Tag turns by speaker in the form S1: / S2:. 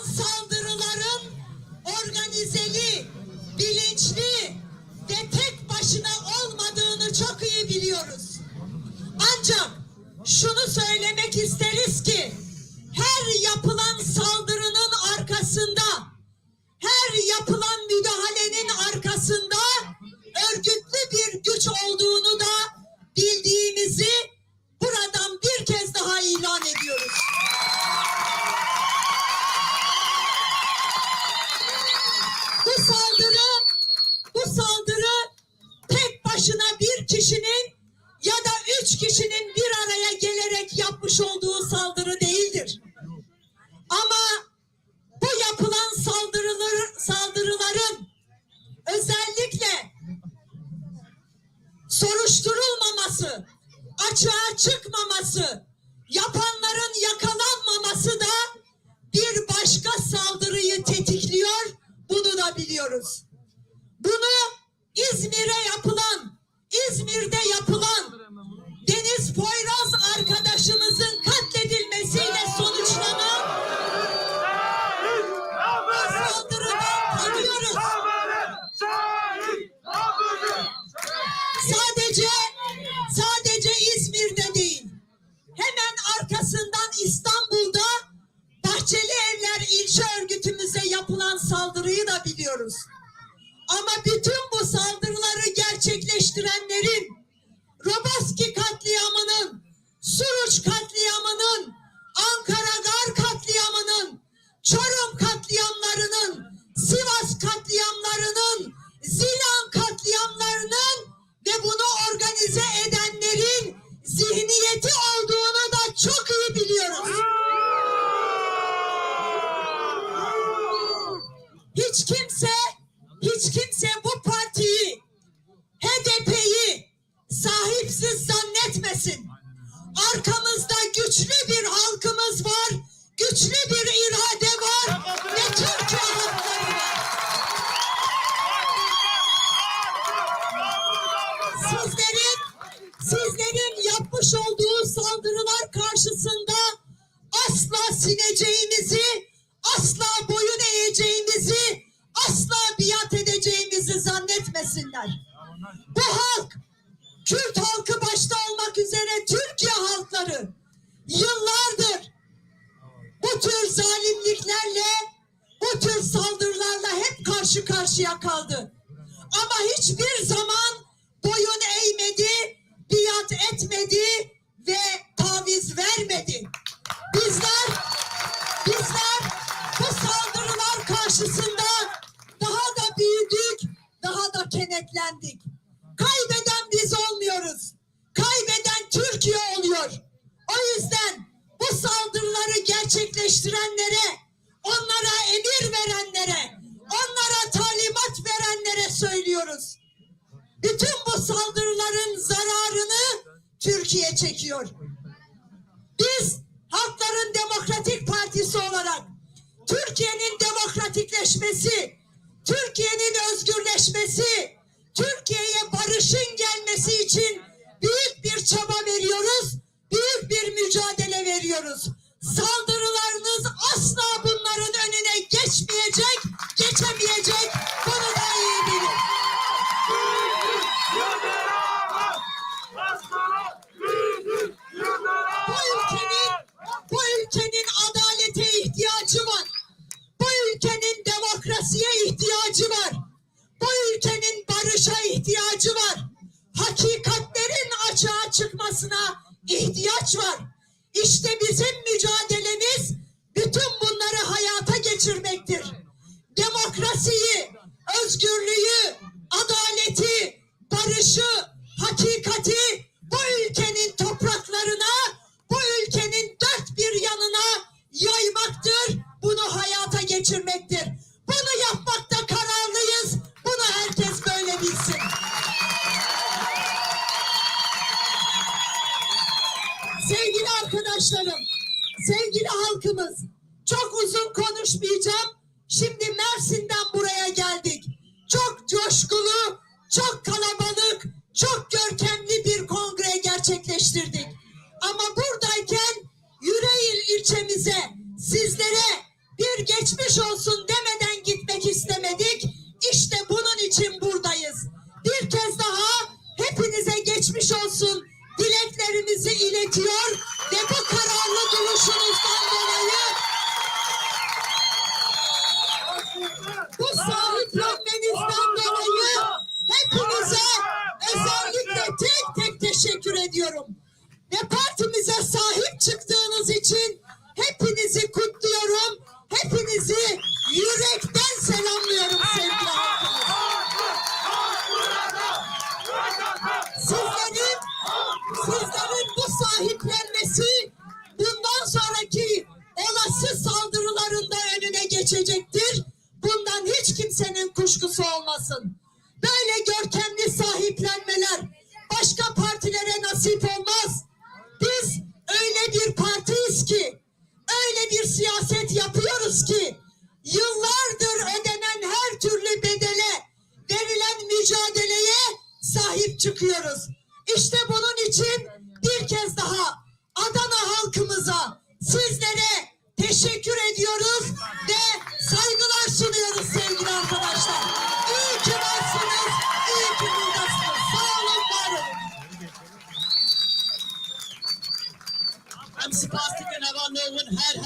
S1: yapılan saldırıların organizeli, bilinçli ve tek başına olmadığını çok iyi biliyoruz. Ancak şunu söylemek isteriz ki her yapılan saldırının arkasında, her yapılan müdahalenin arkasında örgütlü bir güç olduğunu da bildiğimizi buradan bir kez daha ilan ediyoruz. Kişinin bir araya gelerek yapmış olduğu saldırı değildir. Ama bu yapılan saldırılar, saldırıların özellikle soruşturulmaması, açığa çıkmaması, yapanların yakalanmaması da bir başka saldırıyı tetikliyor. Bunu da biliyoruz. Bunu İzmir'e yapılan, İzmir'de yapılan arkasından İstanbul'da Bahçeli Evler ilçe örgütümüze yapılan saldırıyı da biliyoruz. Ama bütün bu saldırıları gerçekleştirenlerin zannetmesin. Arkamızda güçlü bir halkımız var, güçlü bir irade var ve Türkiye halkları var. Sizlerin, sizlerin yapmış olduğu saldırılar karşısında asla sineceğimizi, asla boyun eğeceğimizi, asla biat edeceğimizi zannetmesinler. Bu halk, Kürt halkı başta üzere Türkiye halkları yıllardır bu tür zalimliklerle, bu tür saldırılarla hep karşı karşıya kaldı. Ama hiçbir zaman boyun eğmedi, biat etmedi ve taviz vermedi. Bizler, bizler bu saldırılar karşısında daha da büyüdük, daha da kenetlendik. Kaybeden biz olmuyoruz. Kaybeden. O yüzden bu saldırıları gerçekleştirenlere, onlara emir verenlere, onlara talimat verenlere söylüyoruz. Bütün bu saldırıların zararını Türkiye çekiyor. Biz Halkların Demokratik Partisi olarak Türkiye'nin demokratikleşmesi, Türkiye'nin özgürleşmesi, Türkiye'ye barışın gelmesi için büyük bir çaba veriyoruz, büyük bir mücadele veriyoruz. İhtiyaç var. İşte bizim mücadelemiz bütün bunları hayata geçirmektir. Demokrasiyi, özgürlüğü, adaleti, barışı, hakikati bu ülkenin topraklarına, bu ülkenin dört bir yanına yaymaktır. Bunu hayata geçirmektir. Halkımız, çok uzun konuşmayacağım. Şimdi Mersin'den buraya geldik. Çok coşkulu, çok kalabalık, çok görkemli bir kongre gerçekleştirdik. Ama buradayken Yüreğir ilçemize sizlere bir geç geçmiş olsun demeden gitmek istemedik. İşte bunun için buradayız. Bir kez daha hepinize geçmiş olsun dileklerimizi iletiyor ve bu kararlı duruşunuzdan dolayı bu sahiplenmenizden dolayı hepinize özellikle tek tek teşekkür ediyorum. Ve partimize sahip çıktığınız için geçecektir. Bundan hiç kimsenin kuşkusu olmasın. Böyle görkemli sahiplenmeler başka partilere nasip olmaz. Biz öyle bir partiyiz ki, öyle bir siyaset yapıyoruz ki, yıllardır ödenen her türlü bedele, verilen mücadeleye sahip çıkıyoruz. İşte bunun için
S2: had